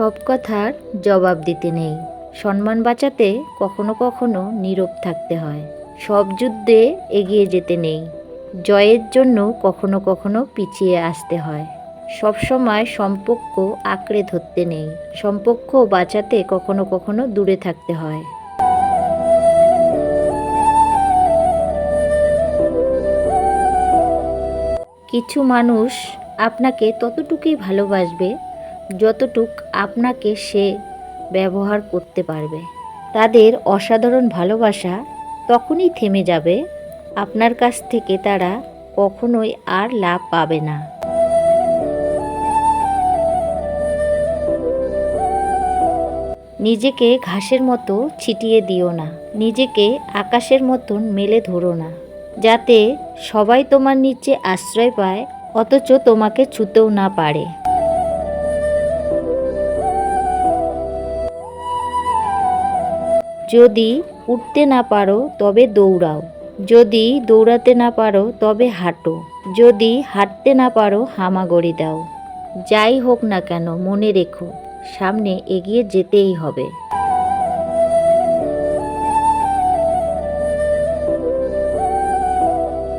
কথার জবাব দিতে নেই। সম্মান বাঁচাতে কখনো কখনো নীরব থাকতে হয়। সব যুদ্ধে এগিয়ে যেতে নেই। জয়ের জন্য কখনো কখনো পিছিয়ে আসতে হয়। সবসময় সম্পর্ক আঁকড়ে ধরতে নেই। সম্পর্ক বাঁচাতে কখনো কখনো দূরে থাকতে হয়। কিছু মানুষ আপনাকে ততটুকুই ভালোবাসবে যতটুক আপনাকে সে ব্যবহার করতে পারবে। তাদের অসাধারণ ভালোবাসা তখনই থেমে যাবে, আপনার কাছ থেকে তারা কখনোই আর লাভ পাবে না। নিজেকে ঘাসের মতো ছিটিয়ে দিও না, নিজেকে আকাশের মতন মেলে ধরো না, যাতে সবাই তোমার নিচে আশ্রয় পায়, অথচ তোমাকে ছুতেও না পারে। যদি উঠতে না পারো তবে দৌড়াও। যদি দৌড়াতে না পারো তবে হাঁটো। যদি হাঁটতে না পারো হামাগড়ি দাও। যাই হোক না কেন, মনে রেখো, সামনে এগিয়ে যেতেই হবে।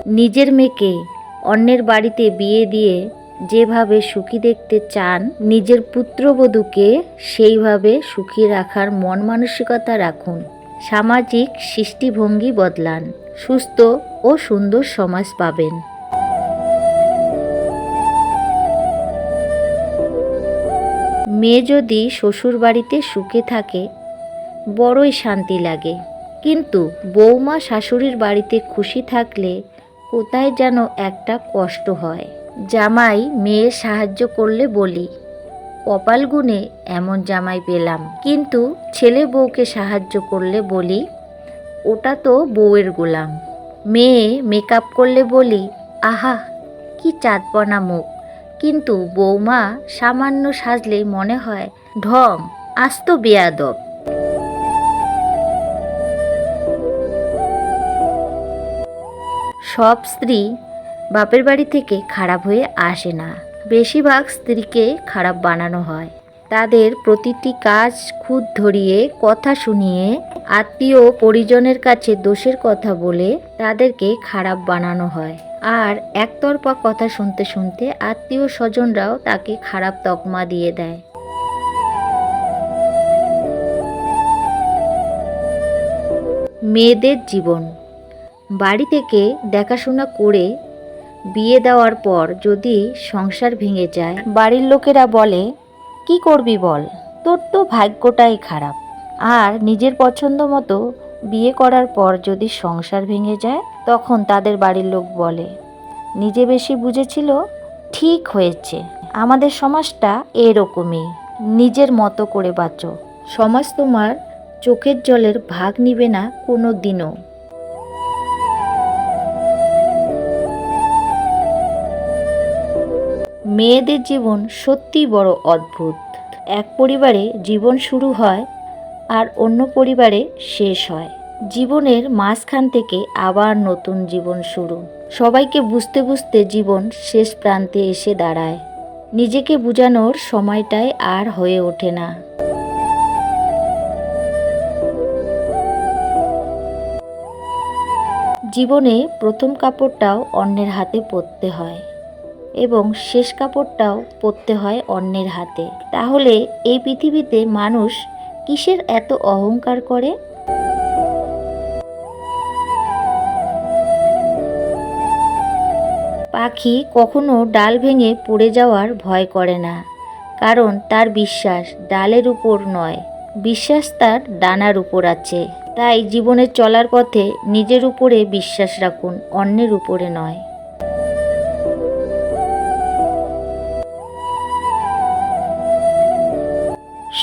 নিজের মেয়েকে অন্যের বাড়িতে বিয়ে দিয়ে যেভাবে সুখী দেখতে চান, নিজের পুত্রবধূকে সেইভাবে সুখী রাখার মন মানসিকতা রাখুন। সামাজিক সৃষ্টিভঙ্গি বদলান, সুস্থ ও সুন্দর সমাজ পাবেন। মেয়ে যদি শ্বশুর বাড়িতে সুখে থাকে, বড়ই শান্তি লাগে। কিন্তু বৌমা শাশুড়ির বাড়িতে খুশি থাকলে কোথায় যেন একটা কষ্ট হয়। জামাই মেয়ের সাহায্য করলে বলি। কপাল গুনে এমন জামাই পেলাম। কিন্তু ছেলে বউকে সাহায্য করলে বলি, ওটা তো বউয়ের গোলাম। মেয়ে মেকআপ করলে বলি, আহা, কি চাঁদপনা মুখ। কিন্তু বৌমা সামান্য সাজলে মনে হয়, ঢং, আস্ত বেয়াদব। সব স্ত্রী বাপের বাড়ি থেকে খারাপ হয়ে আসে না। বেশিরভাগ স্ত্রীকে খারাপ বানানো হয়। তাদের প্রতিটি কাজ খুদ ধরিয়ে, কথা শুনিয়ে, আত্মীয় পরিজনের কাছে দোষের কথা বলে তাদেরকে খারাপ বানানো হয়। আর একতরফা কথা শুনতে শুনতে আত্মীয় স্বজনরাও তাকে খারাপ তকমা দিয়ে দেয়। মেয়েদের জীবন। বাড়ি থেকে দেখাশোনা করে বিয়ে দেওয়ার পর যদি সংসার ভেঙে যায়, বাড়ির লোকেরা বলে, কি করবি বল? তোর তো ভাগ্যটাই খারাপ। আর নিজের পছন্দ মতো বিয়ে করার পর যদি সংসার ভেঙে যায়, তখন তাদের বাড়ির লোক বলে, নিজে বেশি বুঝেছিল? ঠিক হয়েছে। আমাদের সমাজটা এরকমই। নিজের মতো করে বাঁচো। সমাজ তোমার চোখের জলের ভাগ নিবে না কোনো দিনও মেয়েদের জীবন সত্যিই বড় অদ্ভুত। এক পরিবারে জীবন শুরু হয় আর অন্য পরিবারে শেষ হয়। জীবনের মাঝখান থেকে আবার নতুন জীবন শুরু। সবাইকে বুঝতে বুঝতে জীবন শেষ প্রান্তে এসে দাঁড়ায়। নিজেকে বোঝানোর সময়টাই আর হয়ে ওঠে না। জীবনে প্রথম কাপড়টাও অন্যের হাতে পরতে হয়। এবং শেষ কাপড়টাও পরতে হয় অন্যের হাতে। তাহলে এই পৃথিবীতে মানুষ কিসের এত অহংকার করে? পাখি কখনো ডাল ভেঙে পড়ে যাওয়ার ভয় করে না, কারণ তার বিশ্বাস ডালের উপর নয়, বিশ্বাস তার ডানার উপর আছে। তাই জীবনে চলার পথে নিজের উপরে বিশ্বাস রাখুন, অন্যের উপরে নয়।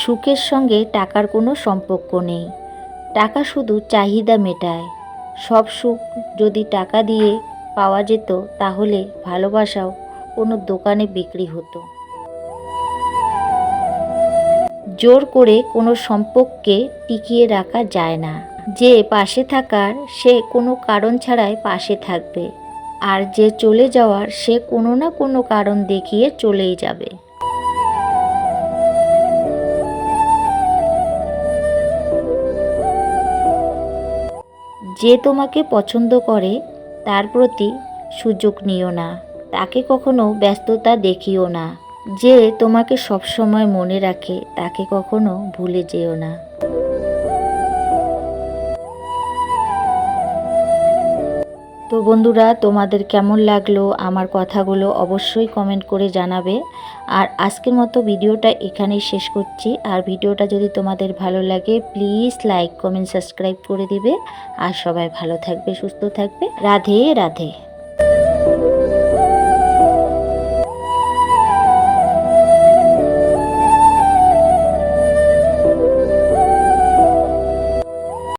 সুখের সঙ্গে টাকার কোনো সম্পর্ক নেই। টাকা শুধু চাহিদা মেটায়। সব সুখ যদি টাকা দিয়ে পাওয়া যেত, তাহলে ভালোবাসাও কোনো দোকানে বিক্রি হতো। জোর করে কোনো সম্পর্ককে টিকিয়ে রাখা যায় না। যে পাশে থাকার, সে কোনো কারণ ছাড়াই পাশে থাকবে। আর যে চলে যাওয়ার, সে কোনো না কোনো কারণ দেখিয়ে চলেই যাবে। যে তোমাকে পছন্দ করে, তার প্রতি সুযোগ নিও না। তাকে কখনো ব্যস্ততা দেখিও না। যে তোমাকে সবসময় মনে রাখে, তাকে কখনো ভুলে যেও না। তো বন্ধুরা, তোমাদের কেমন লাগল আমার কথাগুলো অবশ্যই কমেন্ট করে জানাবে। আর আজকের মতো ভিডিওটা এখানেই শেষ করছি। আর ভিডিওটা যদি তোমাদের ভালো লাগে প্লিজ লাইক কমেন্ট সাবস্ক্রাইব করে দিবে। আর সবাই ভালো থাকবে, সুস্থ থাকবে। রাধে রাধে।